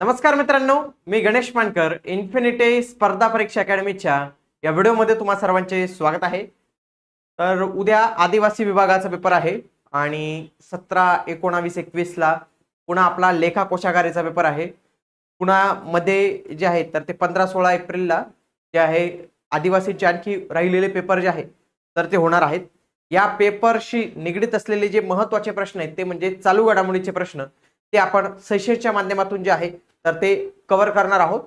नमस्कार मित्रांनो मी गणेश मानकर इन्फिनिटे स्पर्धा परीक्षा अकॅडमीच्या या व्हिडिओमध्ये तुम्हा सर्वांचे स्वागत आहे. तर उद्या आदिवासी विभागाचा पेपर आहे आणि सतरा एकोणावीस एकवीसला पुन्हा आपला लेखा कोशागारीचा पेपर आहे. पुन्हा मध्ये जे आहे तर ते पंधरा सोळा एप्रिलला जे आहे आदिवासीचे आणखी राहिलेले पेपर जे आहे तर ते होणार आहेत. या पेपरशी निगडीत असलेले जे महत्त्वाचे प्रश्न आहेत ते म्हणजे चालू घडामोडीचे प्रश्न. ते आपण सेशनच्या माध्यमातून जे आहे तर ते कव्हर करणार आहोत.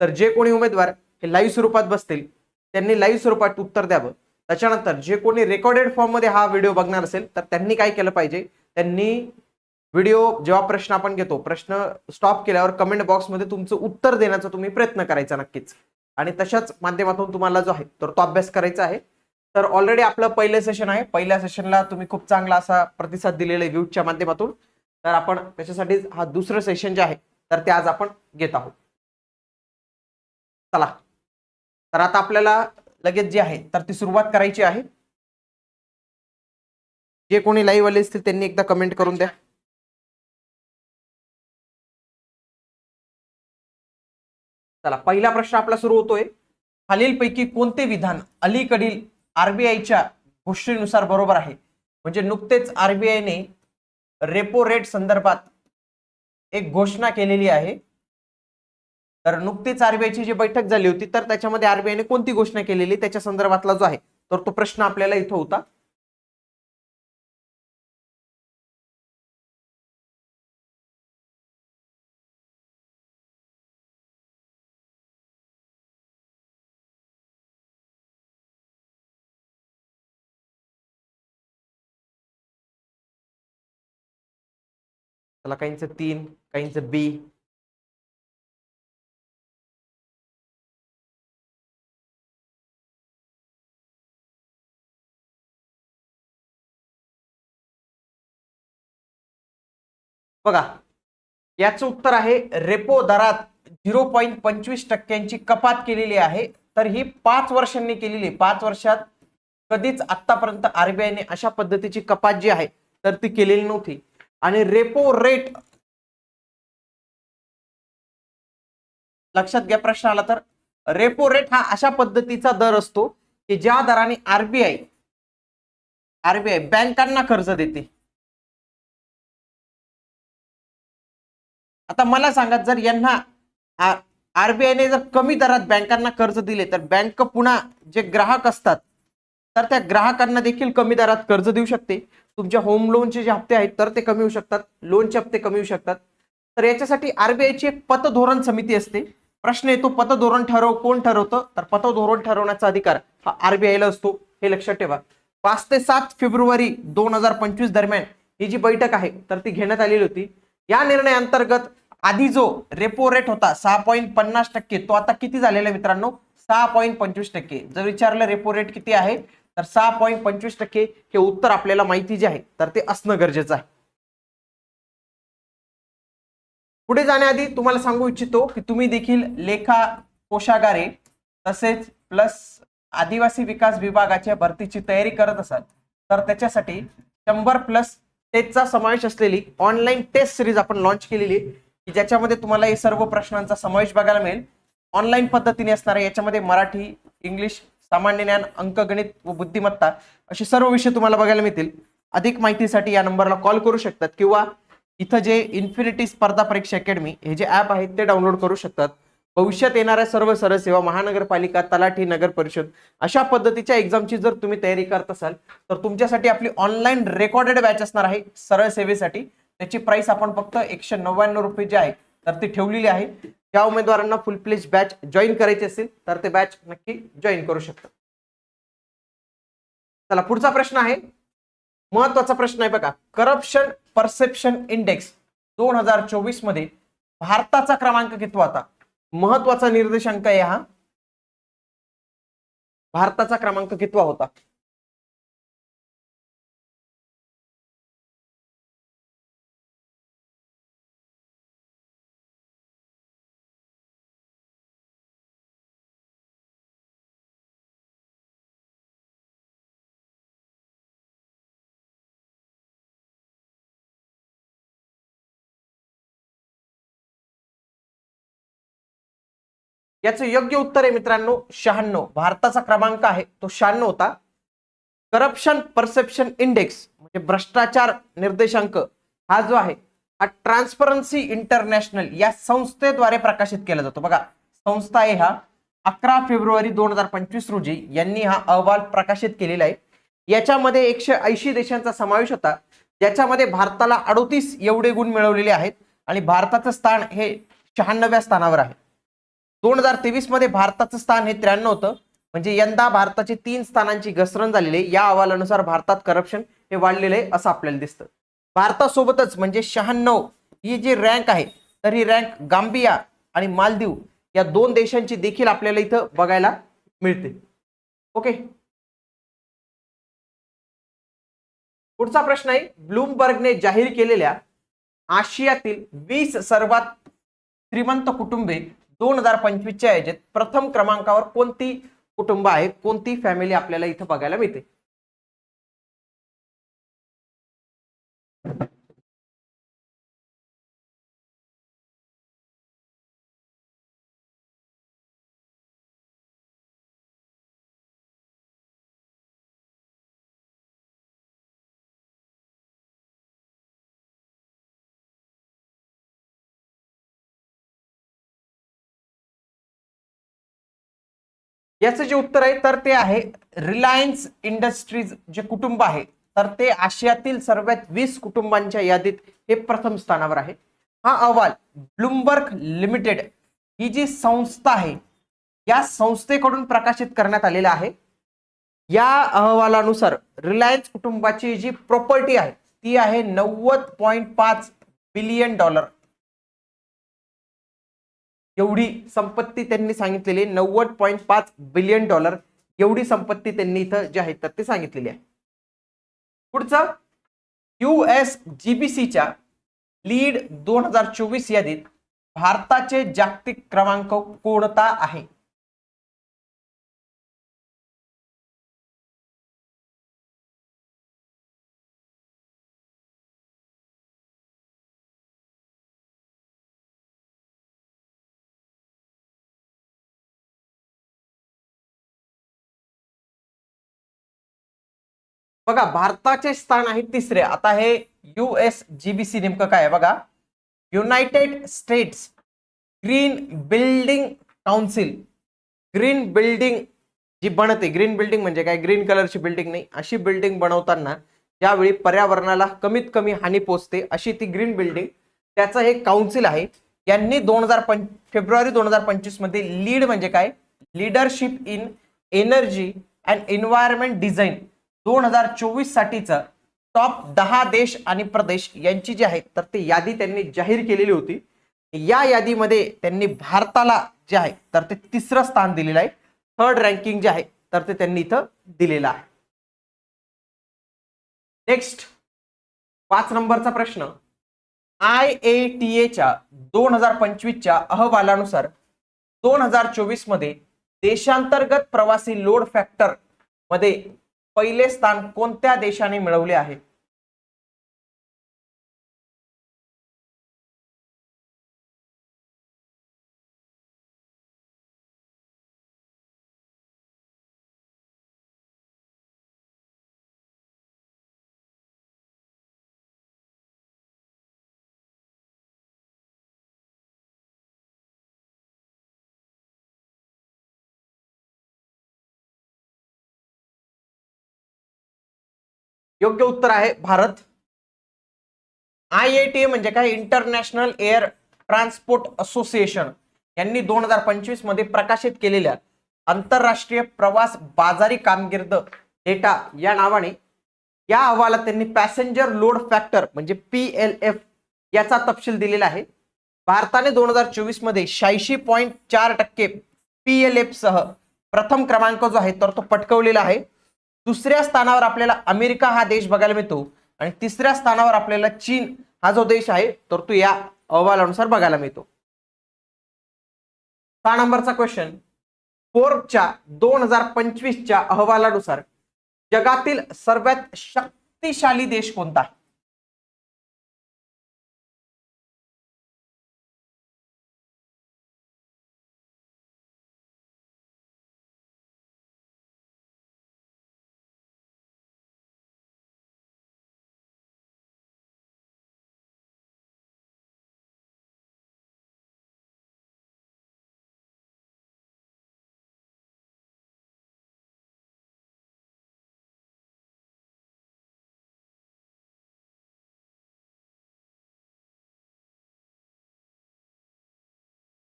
तर जे कोणी उमेदवार हे लाईव्ह स्वरूपात बसतील त्यांनी लाईव्ह स्वरूपात उत्तर द्यावं. त्याच्यानंतर जे कोणी रेकॉर्डेड फॉर्ममध्ये हा व्हिडिओ बघणार असेल तर त्यांनी काय केलं पाहिजे? त्यांनी व्हिडिओ जेव्हा प्रश्न आपण घेतो प्रश्न स्टॉप केल्यावर कमेंट बॉक्समध्ये तुमचं उत्तर देण्याचा तुम्ही प्रयत्न करायचा नक्कीच. आणि तशाच माध्यमातून तुम्हाला जो आहे तर तो अभ्यास करायचा आहे. तर ऑलरेडी आपलं पहिलं सेशन आहे. पहिल्या सेशनला तुम्ही खूप चांगला असा प्रतिसाद दिलेला आहे व्ह्यूजच्या माध्यमातून. तर आपण त्याच्यासाठी हा दुसरं सेशन जे आहे तर ते आज आपण घेत आहोत. चला. तर आता आपल्याला लगेच जे आहे तर ती सुरुवात करायची आहे. जे कोणी लाईव्ह आले असतील त्यांनी एकदा कमेंट करून द्या. चला पहिला प्रश्न आपला सुरू होतोय. खालीलपैकी कोणते विधान अलीकडील आरबीआयच्या गोष्टीनुसार बरोबर आहे? म्हणजे नुकतेच आरबीआयने रेपो रेट संदर्भात एक घोषणा केलेली आहे. तर नुकतीच आरबीआयची जी बैठक झाली होती तर त्याच्यामध्ये आरबीआयने कोणती घोषणा केलेली त्याच्या संदर्भातला जो आहे तर तो प्रश्न आपल्याला इथं होता. त्याला काहींचं तीन काहींचं बी. बघा याचं उत्तर आहे रेपो दरात झिरो पॉईंट पंचवीस टक्क्यांची कपात केलेली आहे. तर ही पाच वर्षांनी केलेली पाच वर्षात कधीच आतापर्यंत आरबीआयने अशा पद्धतीची कपात जी आहे तर ती केलेली नव्हती. आणि रेपो रेट लक्षात घ्या प्रश्न आला तर. रेपो रेट हा अशा पद्धतीचा दर असतो की ज्या दराने आरबीआय आरबीआय बँकांना कर्ज देते. आता मला सांगा जर यांना आरबीआयने जर कमी दरात बँकांना कर्ज दिले तर बँक पुन्हा जे ग्राहक असतात तर त्या ग्राहकांना देखील कमी दरात कर्ज देऊ शकते. तुमच्या होम लोनचे जे हप्ते आहेत तर ते कमी होऊ शकतात. लोनचे हप्ते कमी होऊ शकतात. तर याच्यासाठी आरबीआयची एक पतधोरण समिती असते. प्रश्न येतो पतधोरण ठरव कोण ठरवतं? तर पतधोरण ठरवण्याचा अधिकार हा आरबीआयला असतो. हे लक्षात ठेवा. पाच ते सात फेब्रुवारी दोन हजार पंचवीस दरम्यान ही जी बैठक आहे तर ती घेण्यात आलेली होती. या निर्णयाअंतर्गत आधी जो रेपो रेट होता सहा पॉईंट पन्नास टक्के तो आता किती झालेला आहे मित्रांनो? सहा पॉईंट पंचवीस टक्के. जर विचारलं रेपो रेट किती आहे तर सहा पॉईंट पंचवीस टक्के हे उत्तर आपल्याला माहिती जे आहे तर ते असणं गरजेचं आहे. पुढे जाण्याआधी तुम्हाला सांगू इच्छितो की तुम्ही देखील लेखा कोशागारे तसेच प्लस आदिवासी विकास विभागाच्या भरतीची तयारी करत असाल तर त्याच्यासाठी शंभर प्लस टेस्टचा समावेश असलेली ऑनलाईन टेस्ट सिरीज आपण लॉन्च केलेली की ज्याच्यामध्ये तुम्हाला हे सर्व प्रश्नांचा समावेश बघायला मिळेल. ऑनलाईन पद्धतीने असणार आहे याच्यामध्ये मराठी इंग्लिश सामान्य ज्ञान अंकगणित व बुद्धिमत्ता असे सर्व विषय तुम्हाला बघायला मिळतील. अधिक माहितीसाठी या नंबरला कॉल करू शकतात किंवा इथं जे इन्फिनिटी स्पर्धा परीक्षा अकॅडमी हे जे ॲप आहेत ते डाउनलोड करू शकतात. भविष्यात येणाऱ्या सर्व सरळ सेवा महानगरपालिका तलाठी नगर परिषद अशा पद्धतीच्या एक्झामची जर तुम्ही तयारी करत असाल तर तुमच्यासाठी आपली ऑनलाईन रेकॉर्डेड बॅच असणार आहे सरळ सेवेसाठी. त्याची प्राइस आपण फक्त एकशे नव्याण्णव रुपये जे आहे तर ती ठेवलेली आहे. ज्या उमेदवारांना फुल प्लेज बॅच जॉईन करायची असेल तर ते बॅच नक्की जॉईन करू शकतात. चला पुढचा प्रश्न आहे. महत्त्वाचा प्रश्न आहे बघा. करप्शन परसेप्शन इंडेक्स दोन हजार चोवीसमध्ये भारताचा क्रमांक कितवा होता? महत्त्वाचा निर्देशांक आहे हा. भारताचा क्रमांक कितवा होता? याचं योग्य उत्तर आहे मित्रांनो शहाण्णव. भारताचा क्रमांक आहे तो शहाण्णव होता. करप्शन परसेप्शन इंडेक्स म्हणजे भ्रष्टाचार निर्देशांक हा जो आहे हा ट्रान्सपरन्सी इंटरनॅशनल या संस्थेद्वारे प्रकाशित केला जातो. बघा संस्था आहे हा. अकरा फेब्रुवारी दोन हजार पंचवीस रोजी यांनी हा अहवाल प्रकाशित केलेला आहे. याच्यामध्ये एकशे ऐंशी देशांचा समावेश होता. ज्याच्यामध्ये भारताला अडोतीस एवढे गुण मिळवलेले आहेत आणि भारताचं स्थान हे शहाण्णव्या स्थानावर आहे. दोन हजार तेवीसमध्ये भारताचं स्थान हे त्र्याण्णव होतं. म्हणजे यंदा भारताची तीन स्थानांची घसरण झालेली आहे. या अहवालानुसार भारतात करप्शन हे वाढलेलं आहे असं आपल्याला दिसतं. भारतासोबतच म्हणजे शहाण्णव ही जी रँक आहे तर ही रँक गांबिया आणि मालदीव या दोन देशांची देखील आपल्याला इथं बघायला मिळते. ओके? पुढचा प्रश्न आहे. ब्लूमबर्गने जाहीर केलेल्या आशियातील वीस सर्वात श्रीमंत कुटुंबे दोन हजार पंचवीसच्या याच्यात प्रथम क्रमांकावर कोणती कुटुंब आहे? कोणती फॅमिली आपल्याला इथं बघायला मिळते? याचं जे उत्तर आहे तर ते आहे रिलायन्स इंडस्ट्रीज जे कुटुंब आहे तर ते आशियातील सर्वात वीस कुटुंबांच्या यादीत हे प्रथम स्थानावर आहे. हा अहवाल ब्लूमबर्ग लिमिटेड ही जी संस्था आहे या संस्थेकडून प्रकाशित करण्यात आलेला आहे. या अहवालानुसार रिलायन्स कुटुंबाची जी प्रॉपर्टी आहे ती आहे नव्वद पॉईंट पाच बिलियन डॉलर एवढी संपत्ती त्यांनी सांगितलेली नव्वद पॉईंट पाच बिलियन डॉलर एवढी संपत्ती त्यांनी इथं जे आहे तर ते सांगितलेली आहे. पुढचं यू एस जीबीसीच्या लीड दोन हजार चोवीस यादीत भारताचे जागतिक क्रमांक कोणता आहे? बघा भारताचे स्थान आहे तिसरे. आता हे यू एस जीबीसी नेमकं काय आहे? बघा United States green building council green building जी बनते ग्रीन बिल्डिंग म्हणजे काय? ग्रीन कलरची बिल्डिंग नाही. अशी बिल्डिंग बनवताना ज्यावेळी पर्यावरणाला कमीत कमी हानी पोचते अशी ती ग्रीन बिल्डिंग त्याचं हे काउन्सिल आहे. यांनी दोन हजार पंच फेब्रुवारी दोन हजार पंचवीसमध्ये लीड म्हणजे काय? Leadership in energy and environment design दोन हजार चोवीस साठीचं टॉप दहा देश आणि प्रदेश यांची जी आहे तर ती यादी त्यांनी जाहीर केलेली होती. या यादीमध्ये त्यांनी भारताला जे आहे तर ते तिसरं स्थान दिलेलं आहे. थर्ड रँकिंग जे आहे तर ते त्यांनी इथं दिलेलं आहे. नेक्स्ट पाच नंबरचा प्रश्न. आय ए टी एच्या दोन हजार पंचवीसच्या अहवालानुसार दोन हजार चोवीसमध्ये देशांतर्गत प्रवासी लोड फॅक्टरमध्ये पहिले स्थान कोणत्या देशाने मिळवले आहे? योग्य उत्तर आहे Bharat. I A T A म्हणजे काय? इंटरनॅशनल एअर ट्रान्सपोर्ट असोसिएशन यांनी दोन हजार पंचवीसमध्ये प्रकाशित केलेल्या आंतरराष्ट्रीय प्रवास बाजारी कामगिर्द डेटा या नावाने या अहवालात त्यांनी पॅसेंजर लोड फॅक्टर म्हणजे पी एल एफ याचा तपशील दिलेला आहे. भारताने दोन हजार चोवीसमध्ये शहाऐंशी पॉईंट चार टक्के पी एल एफ सह प्रथम क्रमांक जो आहे तर तो पटकवलेला आहे. दुसऱ्या स्थानावर आपल्याला अमेरिका हा देश बघायला मिळतो आणि तिसऱ्या स्थानावर आपल्याला चीन हा जो देश आहे तर तो या अहवालानुसार बघायला मिळतो. सहा नंबरचा क्वेश्चन फोर्बच्या दोन हजार पंचवीसच्या अहवालानुसार जगातील सर्वात शक्तिशाली देश कोणता आहे?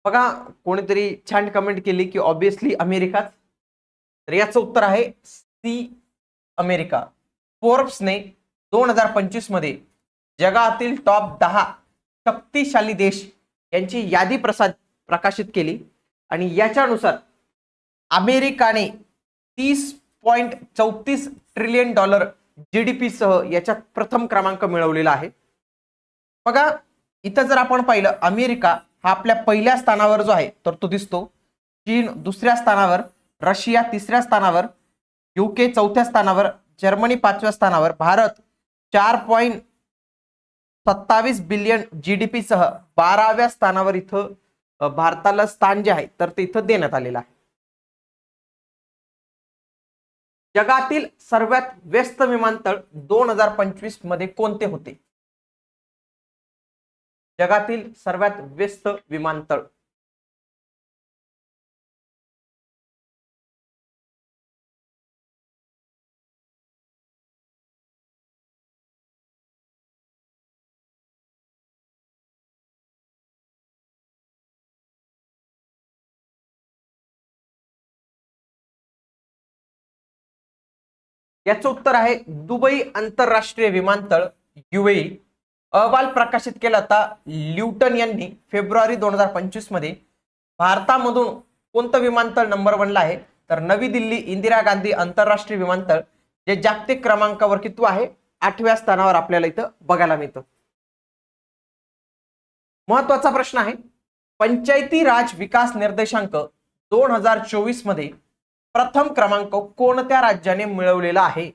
बघा कोणीतरी छान कमेंट केली की ऑब्विसली अमेरिकाच तर याचं उत्तर आहे सी अमेरिका. फोर्ब्सने दोन हजार पंचवीसमध्ये जगातील टॉप दहा शक्तिशाली देश यांची यादी प्रसाद प्रकाशित केली. आणि याच्यानुसार अमेरिकाने तीस पॉइंट चौतीस trillion dollar G D P सह याच्यात प्रथम क्रमांक मिळवलेला आहे. बघा इथं जर आपण पाहिलं अमेरिका हा आपल्या पहिल्या स्थानावर जो आहे तर तो दिसतो. चीन दुसऱ्या स्थानावर रशिया तिसऱ्या स्थानावर युके चौथ्या स्थानावर जर्मनी पाचव्या स्थानावर भारत चार पॉईंट सत्तावीस बिलियन जी डी पी सह बाराव्या स्थानावर इथं भारताला स्थान जे आहे तर ते इथं देण्यात आलेलं आहे. जगातील सर्वात व्यस्त विमानतळ दोन हजार पंचवीसमध्ये कोणते होते? जगातील सर्वात व्यस्त विमानतळ. याचं उत्तर आहे दुबई आंतरराष्ट्रीय विमानतळ युएई अहवाल प्रकाशित केला होता. ल्युटन यांनी फेब्रुवारी दोन हजार पंचवीसमध्ये भारतामधून कोणतं विमानतळ नंबर वनला आहे? तर नवी दिल्ली इंदिरा गांधी आंतरराष्ट्रीय विमानतळ जे जागतिक क्रमांकावर किती आहे? आठव्या स्थानावर आपल्याला इथं बघायला मिळतं. महत्त्वाचा प्रश्न आहे. पंचायती राज विकास निर्देशांक दोन हजार चोवीसमध्ये प्रथम क्रमांक कोणत्या राज्याने मिळवलेला आहे?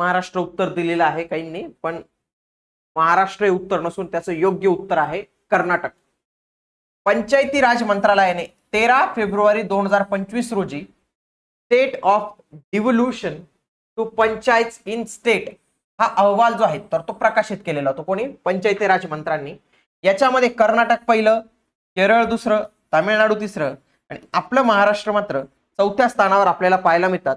महाराष्ट्र उत्तर दिलेलं आहे काहींनी पण महाराष्ट्र हे उत्तर नसून त्याचं योग्य उत्तर आहे कर्नाटक. पंचायती राज मंत्रालयाने तेरा फेब्रुवारी दोन हजार पंचवीस रोजी state of devolution to panchayat in state हा अहवाल जो आहे तर तो प्रकाशित केलेला होता. कोणी? पंचायती राज मंत्र्यांनी. याच्यामध्ये कर्नाटक पहिलं केरळ दुसरं तामिळनाडू तिसरं आणि आपलं महाराष्ट्र मात्र चौथ्या स्थानावर आपल्याला पाहायला मिळतात.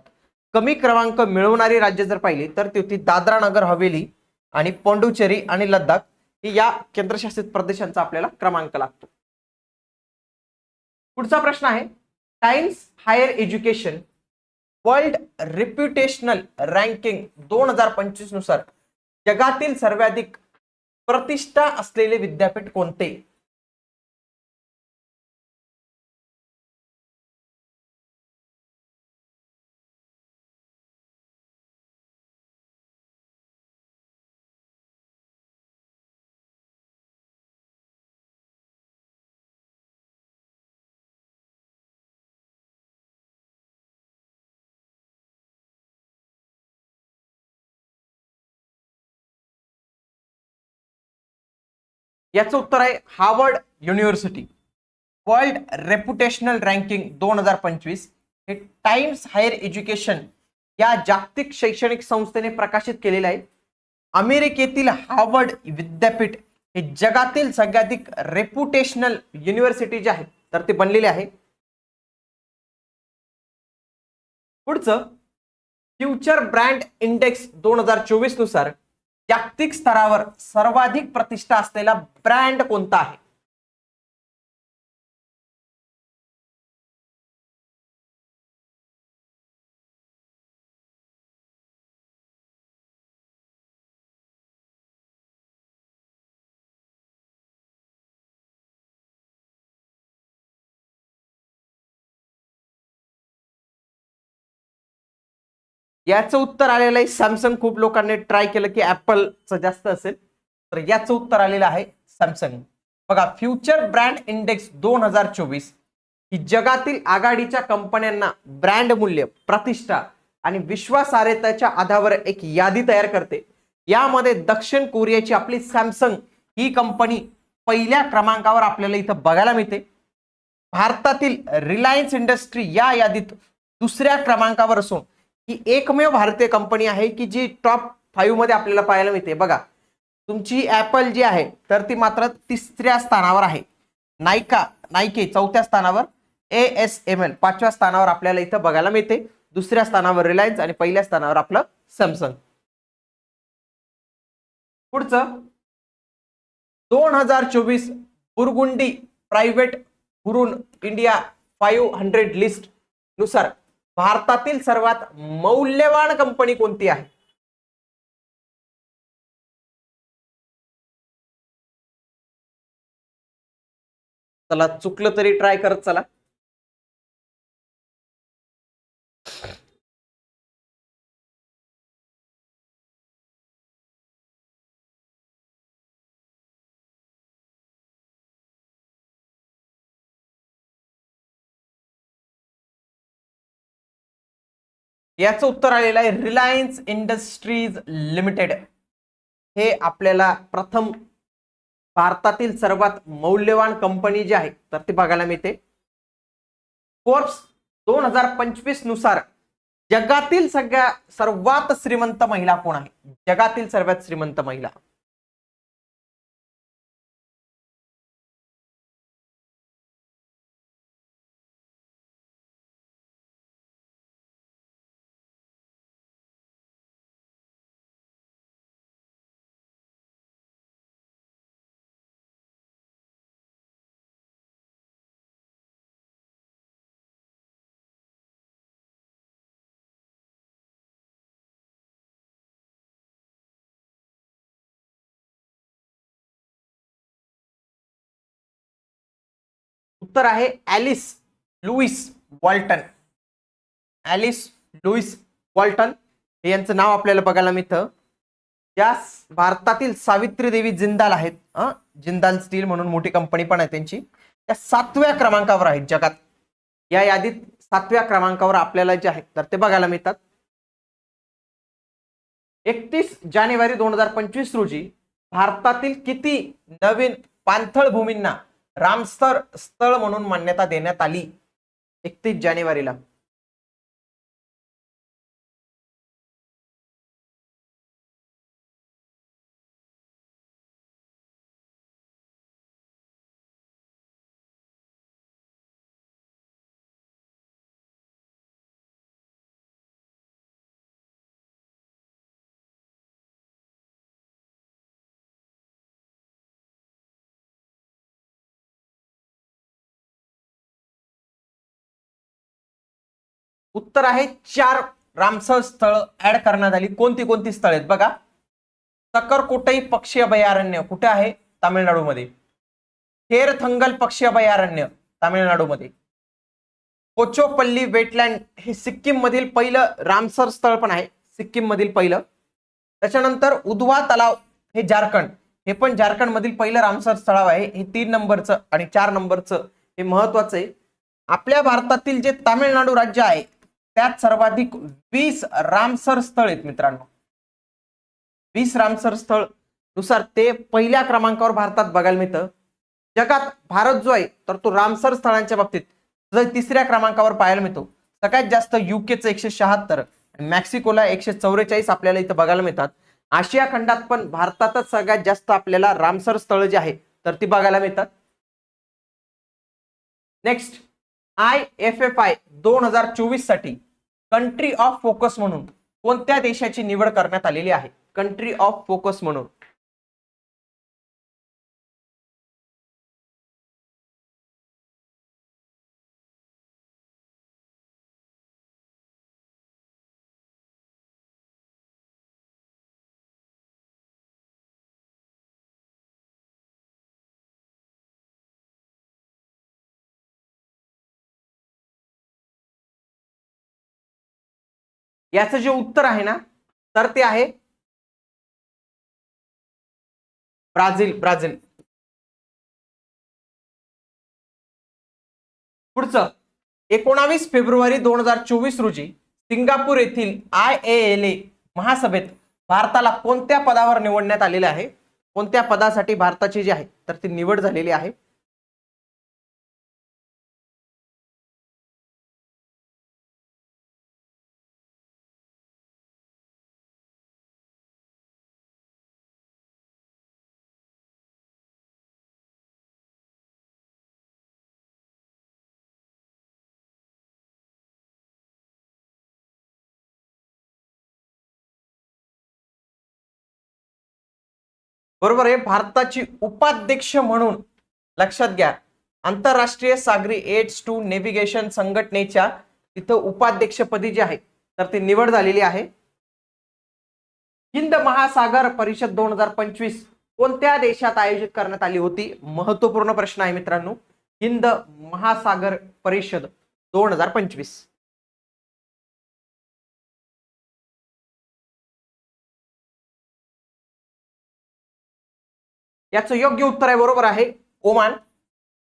कमी क्रमांक मिळवणारी राज्य जर पाहिली तर ती दादरा नगर हवेली आणि पोंडुचेरी आणि लद्दाख. ही या केंद्रशासित प्रदेशांचा आपल्याला क्रमांक लागतो. पुढचा प्रश्न आहे Times higher education world reputational ranking दोन हजार पंचवीसनुसार जगातील सर्वाधिक प्रतिष्ठा असलेले विद्यापीठ कोणते? याचं उत्तर आहे Harvard university. World reputational ranking दोन हजार पंचवीस. हे टाइम्स हायर एज्युकेशन या जागतिक शैक्षणिक संस्थेने प्रकाशित केलेलं आहे. अमेरिकेतील हार्वर्ड विद्यापीठ हे जगातील सगळ्याधिक रेप्युटेशनल युनिव्हर्सिटी जे आहे तर ते बनलेले आहे. पुढचं फ्युचर ब्रँड इंडेक्स दोन हजार चोवीसनुसार जागतिक स्तरावर सर्वाधिक प्रतिष्ठा असलेला ब्रँड कोणता आहे? याचं उत्तर आलेलं आहे. सॅमसंग खूप लोकांनी ट्राय केलं की ऍपलचं जास्त असेल. तर याचं उत्तर आलेलं आहे सॅमसंग बघा फ्युचर ब्रँड इंडेक्स दोन हजार चोवीस. ही जगातील आघाडीच्या कंपन्यांना ब्रँड मूल्य प्रतिष्ठा आणि विश्वासार्हतेच्या आधारावर एक यादी तयार करते. यामध्ये दक्षिण कोरियाची आपली सॅमसंग ही कंपनी पहिल्या क्रमांकावर आपल्याला इथं बघायला मिळते. भारतातील रिलायन्स इंडस्ट्री या यादीत दुसऱ्या क्रमांकावर असून ही एकमेव भारतीय कंपनी आहे की जी टॉप फाईव्हमध्ये आपल्याला पाहायला मिळते. बघा तुमची ऍपल जी आहे तर ती मात्र तिसऱ्या स्थानावर आहे. नायका नायके चौथ्या स्थानावर ए एस एम एल पाचव्या स्थानावर आपल्याला इथं बघायला मिळते. दुसऱ्या स्थानावर रिलायन्स आणि पहिल्या स्थानावर आपलं सॅमसंग पुढचं दोन हजार चोवीस Burgundy private Hurun India five hundred लिस्टनुसार भारतातील सर्वात मौल्यवान कंपनी कोणती आहे? चला चुकलं तरी ट्राय करत चला. याचं उत्तर आलेलं आहे रिलायन्स इंडस्ट्रीज लिमिटेड हे आपल्याला प्रथम भारतातील सर्वात मौल्यवान कंपनी जी आहे तर ती बघायला मिळते. फोर्ब्स दोन हजार पंचवीसनुसार जगातील सगळ्या सर्वात श्रीमंत महिला कोण आहे? जगातील सर्वात श्रीमंत महिला. उत्तर आहे Alice Louise Walton. Alice Louise Walton हे यांचं नाव आपल्याला बघायला मिळतं. या भारतातील सावित्री देवी जिंदाल आहेत. जिंदाल स्टील म्हणून मोठी कंपनी पण आहे त्यांची. त्या सातव्या क्रमांकावर आहेत जगात. या यादीत सातव्या क्रमांकावर आपल्याला जे आहेत तर ते बघायला मिळतात. एकतीस जानेवारी दोन हजार पंचवीस रोजी भारतातील किती नवीन पाणथळ भूमींना रामसर स्थळ म्हणून मान्यता देण्यात आली. एकतीस जानेवारीला. उत्तर आहे चार रामसर स्थळ ऍड करण्यात आली. कोणती कोणती स्थळ आहेत? बघा. सकरकोटई पक्षी अभयारण्य कुठे आहे? तामिळनाडूमध्ये. थंगल पक्षी अभयारण्य तामिळनाडूमध्ये. कोचोपल्ली वेटलँड हे सिक्कीम मधील पहिलं रामसर स्थळ पण आहे. सिक्कीम मधील पहिलं. त्याच्यानंतर उदवा तलाव हे झारखंड. हे पण झारखंड मधील पहिलं रामसर स्थळाव आहे. हे तीन नंबरचं आणि चार नंबरचं हे महत्वाचं आहे. आपल्या भारतातील जे तामिळनाडू राज्य आहे त्यात सर्वाधिक वीस रामसर स्थळ आहेत मित्रांनो. वीस रामसर स्थळनुसार ते पहिल्या क्रमांकावर भारतात बघायला मिळतं. जगात भारत जो आहे तर तो रामसर स्थळांच्या बाबतीत जर तिसऱ्या क्रमांकावर पाहायला मिळतो. सगळ्यात जास्त युकेचं एकशे शहात्तर मेक्सिकोला एकशे चौवेचाळीस आपल्याला इथं बघायला मिळतात. आशिया खंडात पण भारतातच सगळ्यात जास्त आपल्याला रामसर स्थळ जे आहे तर ती बघायला मिळतात. Next I F F I दोन हजार चोवीससाठी कंट्री ऑफ फोकस म्हणून कोणत्या देशाची निवड करण्यात आलेली आहे? कंट्री ऑफ फोकस म्हणून. याचं जे उत्तर आहे ना तर ते आहे ब्राझील ब्राझील. पुढचं एकोणावीस फेब्रुवारी दोन हजार चोवीस रोजी सिंगापूर येथील आय ए एल ए महासभेत भारताला कोणत्या पदावर निवडण्यात आलेले आहे? कोणत्या पदासाठी भारताची जी आहे तर ती निवड झालेली आहे. बरोबर आहे? भारताची उपाध्यक्ष म्हणून लक्षात घ्या. आंतरराष्ट्रीय सागरी एड्स टू नेव्हिगेशन संघटनेच्या तिथं उपाध्यक्षपदी जे आहे तर ती निवड झालेली आहे. हिंद महासागर परिषद दोन हजार पंचवीस कोणत्या देशात आयोजित करण्यात आली होती? महत्त्वपूर्ण प्रश्न आहे मित्रांनो. हिंद महासागर परिषद दोन हजार पंचवीस. याचं योग्य उत्तर आहे बरोबर आहे ओमान.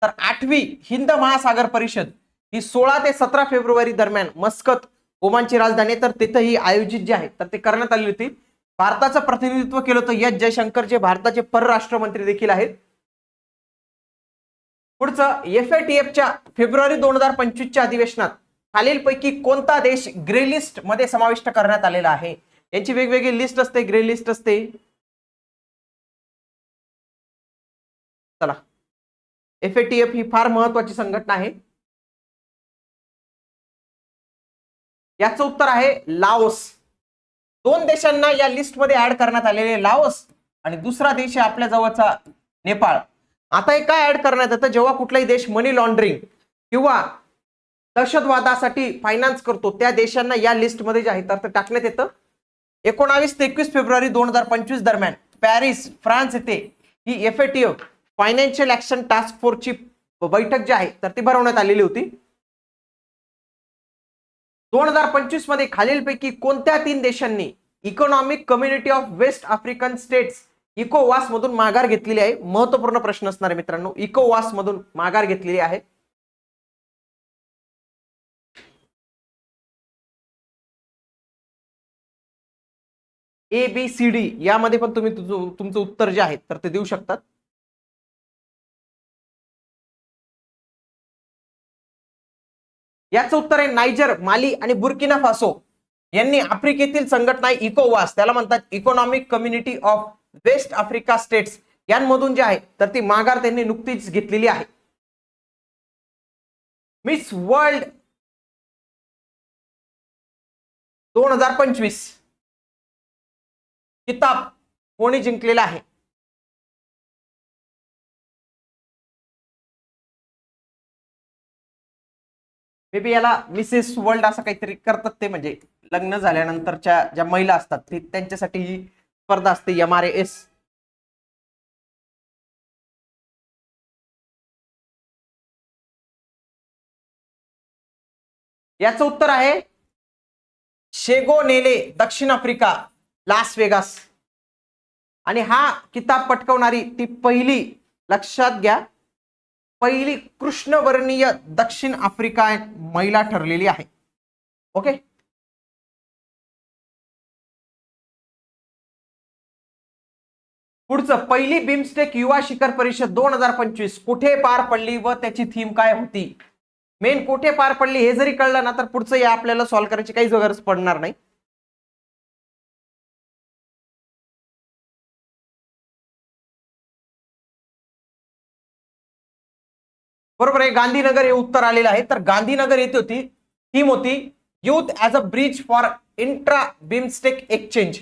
तर आठवी हिंद महासागर परिषद ही सोळा ते सतरा फेब्रुवारी दरम्यान मस्कत ओमानची राजधानी तर तिथंही आयोजित जी आहे तर ते करण्यात आली होती. भारताचं प्रतिनिधित्व केलं होतं एस. जयशंकर जे भारताचे परराष्ट्र मंत्री देखील आहेत. पुढचं एफ ए टी एफच्या फेब्रुवारी दोन हजार पंचवीसच्या अधिवेशनात खालीलपैकी कोणता देश ग्रे लिस्टमध्ये समाविष्ट करण्यात आलेला आहे? यांची वेगवेगळी लिस्ट असते ग्रे लिस्ट असते. चला. एफ ए टी एफ ही फार महत्वाची संघटना आहे. याचं उत्तर आहे लाओस. दोन देशांना या लिस्टमध्ये ऍड करण्यात आलेले लाओस आणि दुसरा देश आहे आपल्या जवळचा नेपाळ. आता हे काय ऍड करण्यात येतं? जेव्हा कुठलाही देश मनी लॉन्ड्रिंग किंवा दहशतवादासाठी फायनान्स करतो त्या देशांना या लिस्टमध्ये जे आहे तर ते टाकण्यात येतं. एकोणावीस ते एकवीस फेब्रुवारी दोन हजार पंचवीस दरम्यान पॅरिस फ्रान्स येथे ही F A T F financial action task फोर्सची बैठक जी आहे तर ती भरवण्यात आलेली होती. दोन हजार पंचवीसमध्ये खालीलपैकी कोणत्या तीन देशांनी economic community of west African states इकोवास मधून माघार घेतलेली आहे? महत्त्वपूर्ण प्रश्न असणार आहे मित्रांनो. इकोवास मधून माघार घेतलेली आहे. ए बी सी डी यामध्ये पण तुम्ही तुमचं उत्तर जे आहे तर ते देऊ शकतात. याचं उत्तर आहे नायजर माली आणि बुर्किना फासो. यांनी आफ्रिकेतील संघटना इकोवास. त्याला म्हणतात economic community of west Africa states यांमधून जे आहे तर ती माघार त्यांनी नुकतीच घेतलेली आहे. मिस वर्ल्ड दोन हजार पंचवीस. किताब कोणी जिंकलेला आहे? मे बी याला मिसेस वर्ल्ड असं काहीतरी करतात ते म्हणजे लग्न झाल्यानंतरच्या ज्या महिला असतात ते त्यांच्यासाठी ही स्पर्धा असते एम आर एस याचं उत्तर आहे शेगो नेले दक्षिण आफ्रिका लास वेगास आणि हा किताब पटकवणारी ती पहिली लक्षात घ्या. पहिली कृष्णवर्णीय दक्षिण आफ्रिका महिला ठरलेली आहे. ओके? पुढचं पहिली बिमस्टेक युवा शिखर परिषद दोन हजार पंचवीस कुठे पार पडली व त्याची थीम काय होती? मेन कुठे पार पडली हे जरी कळलं ना तर पुढचं या आपल्याला सॉल्व्ह करायची काहीच गरज पडणार नाही. बरोबर आहे गांधीनगर हे उत्तर आलेलं आहे. तर गांधीनगर येथे होती थीम होती youth as a bridge for intra BIMSTEC exchange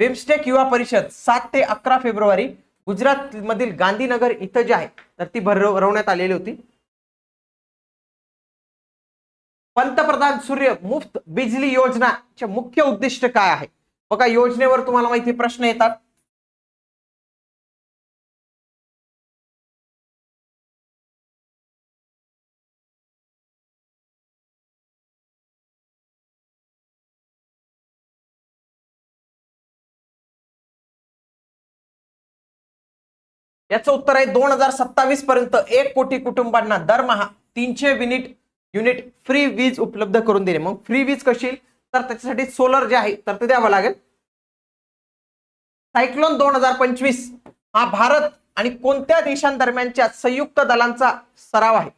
BIMSTEC युवा परिषद सात ते अकरा फेब्रुवारी गुजरात मधील गांधीनगर इथं जे आहे तर ती भरवण्यात आलेली होती. पंतप्रधान सूर्य मुफ्त बिजली योजनाचे मुख्य उद्दिष्ट काय आहे? बघा योजनेवर तुम्हाला माहिती प्रश्न येतात. याचं उत्तर आहे दोन हजार सत्तावीस पर्यंत एक कोटी कुटुंबांना दरमहा तीनशे युनिट युनिट फ्री वीज उपलब्ध करून दिली. मग फ्री वीज कशी? तर त्याच्यासाठी सोलर जे आहे तर ते द्यावं लागेल. सायक्लोन दोन हजार पंचवीस हा भारत आणि कोणत्या देशांदरम्यानच्या संयुक्त दलांचा सराव आहे?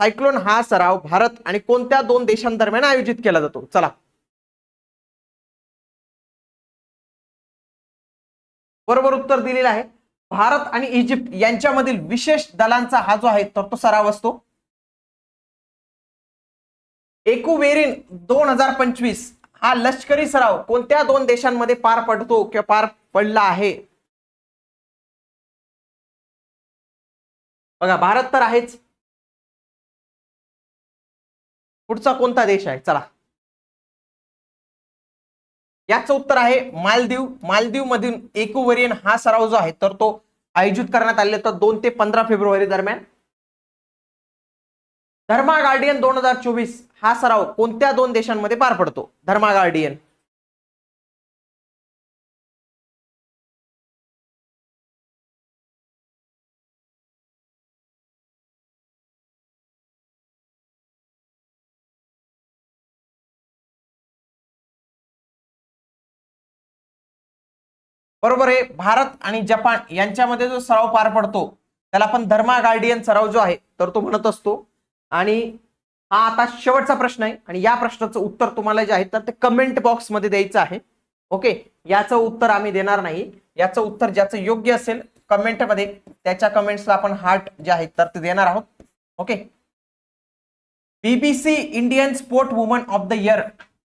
सायक्लोन हा सराव भारत आणि कोणत्या दोन देशांदरम्यान आयोजित केला जातो? चला. बरोबर उत्तर दिलेलं आहे. भारत आणि इजिप्त यांच्यामधील विशेष दलांचा हा जो आहे तर तो सराव असतो. एकुवेरिन दोन हजार पंचवीस हा लष्करी सराव कोणत्या दोन देशांमध्ये पार पडतो किंवा पार पडला आहे? बघा भारत तर आहेच. पुढचा कोणता देश आहे? चला. याचं उत्तर आहे मालदीव. मालदीव मधून एकुवरियन हा सराव जो आहे तर तो आयोजित करण्यात आले तर दोन ते पंधरा फेब्रुवारी दरम्यान. धर्मा गार्डियन दोन हजार चोवीस हा सराव कोणत्या दोन देशांमध्ये पार पडतो? धर्मा गार्डियन. बरोबर आहे. भारत आणि जपान यांच्यामध्ये जो सराव पार पडतो त्याला आपण धर्मा गार्डियन सराव जो आहे तर तो म्हणत असतो. आणि हा आता शेवटचा प्रश्न आहे. आणि या प्रश्नाचं उत्तर तुम्हाला जे आहे तर ते कमेंट बॉक्समध्ये द्यायचं आहे. ओके याचं उत्तर आम्ही देणार नाही. याचं उत्तर ज्याचं योग्य असेल कमेंटमध्ये त्याच्या कमेंट्सला आपण हार्ट जे आहेत तर ते देणार आहोत. Okay BBC Indian sport woman of the year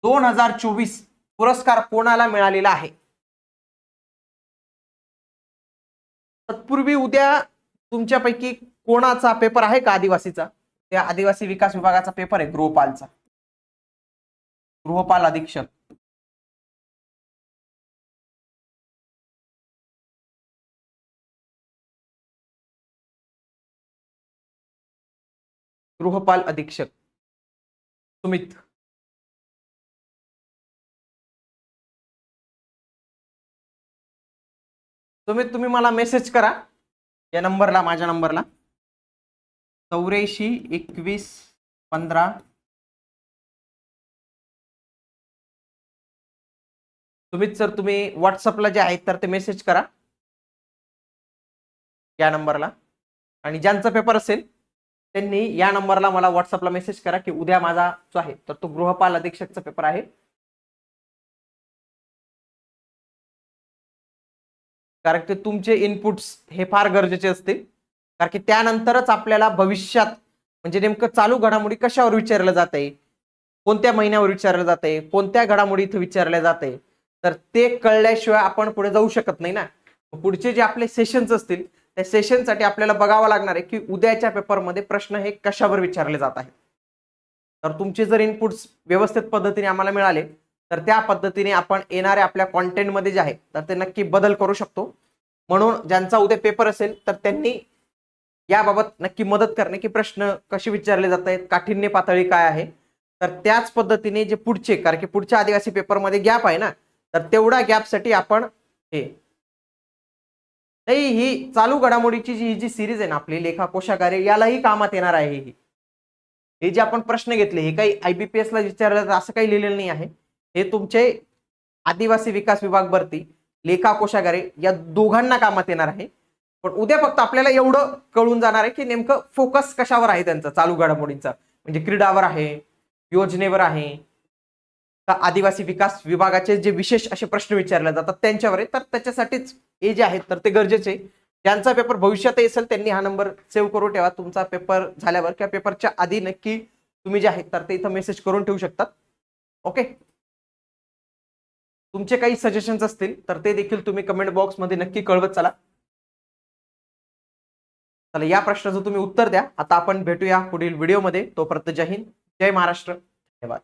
दोन हजार चोवीस पुरस्कार कोणाला मिळालेला आहे? तत्पूर्वी उद्या तुमच्यापैकी कोणाचा पेपर आहे का आदिवासीचा? त्या आदिवासी विकास विभागाचा पेपर आहे गृहपालचा. गृहपाल अधीक्षक. गृहपाल अधीक्षक. सुमित. तुम्ही तुम्ही मला मेसेज करा. या नंबरला माझ्या नंबरला चौऱ्याऐंशी एकवीस पंधरा. तुम्हीच सर तुम्ही व्हॉट्सअपला जे आहेत तर ते मेसेज करा. या नंबरला आणि ज्यांचा पेपर असेल त्यांनी या नंबरला मला व्हॉट्सअपला मेसेज करा की उद्या माझा जो आहे तर तो गृहपाल अधीक्षकचा पेपर आहे. कारण की तुमचे इनपुट्स हे फार गरजेचे असतील. कारण की त्यानंतरच आपल्याला भविष्यात म्हणजे नेमकं चालू घडामोडी कशावर विचारलं जात? आहे कोणत्या महिन्यावर विचारलं जात? आहे कोणत्या घडामोडी इथं विचारल्या आहे तर ते कळल्याशिवाय आपण पुढे जाऊ शकत नाही ना. पुढचे जे आपले सेशन्स असतील त्या सेशनसाठी आपल्याला बघावं लागणार आहे की उद्याच्या पेपरमध्ये प्रश्न हे कशावर विचारले जात आहेत. तर तुमचे जर इनपुट्स व्यवस्थित पद्धतीने आम्हाला मिळाले तर त्या पद्धतीने आपण येणाऱ्या आपल्या कॉन्टेंटमध्ये जे आहे तर ते नक्की बदल करू शकतो. म्हणून ज्यांचा उद्या पेपर असेल तर त्यांनी याबाबत नक्की मदत करणे की प्रश्न कसे विचारले जात आहेत काठिण्य पातळी काय आहे. तर त्याच पद्धतीने जे पुढचे कारण की पुढच्या आदिवासी पेपरमध्ये गॅप आहे ना तर तेवढा गॅपसाठी आपण हे नाही ही चालू घडामोडीची जी ही जी सिरीज आहे ना आपली लेखा कोशागारे यालाही कामात येणार आहे ही. हे जे आपण प्रश्न घेतले हे काही आयबीपीएस ला विचारलं असं काही लिहिलेलं नाही आहे. हे तुमचे आदिवासी विकास विभाग भरती लेखा कोशागारे या दोघांना कामात येणार आहे. पण उद्या फक्त आपल्याला एवढं कळून जाणार आहे की नेमकं फोकस कशावर आहे त्यांचा चालू घडामोडींचा. म्हणजे क्रीडावर आहे योजनेवर आहे. का आदिवासी विकास विभागाचे जे विशेष असे प्रश्न विचारले जातात त्यांच्यावर आहे. तर त्याच्यासाठीच हे जे आहेत तर ते गरजेचे आहे. ज्यांचा पेपर भविष्यातही असेल त्यांनी हा नंबर सेव्ह करून ठेवा. तुमचा पेपर झाल्यावर किंवा पेपरच्या आधी नक्की तुम्ही जे आहेत तर ते इथं मेसेज करून ठेवू शकतात. ओके तुमचे काही सजेशन्स असतील तर ते देखील तुम्ही कमेंट बॉक्समध्ये नक्की कळवत चला. चला या प्रश्नाचं तुम्ही उत्तर द्या. आता आपण भेटूया पुढील व्हिडिओमध्ये तोपर्यंत जय हिंद जय महाराष्ट्र. धन्यवाद.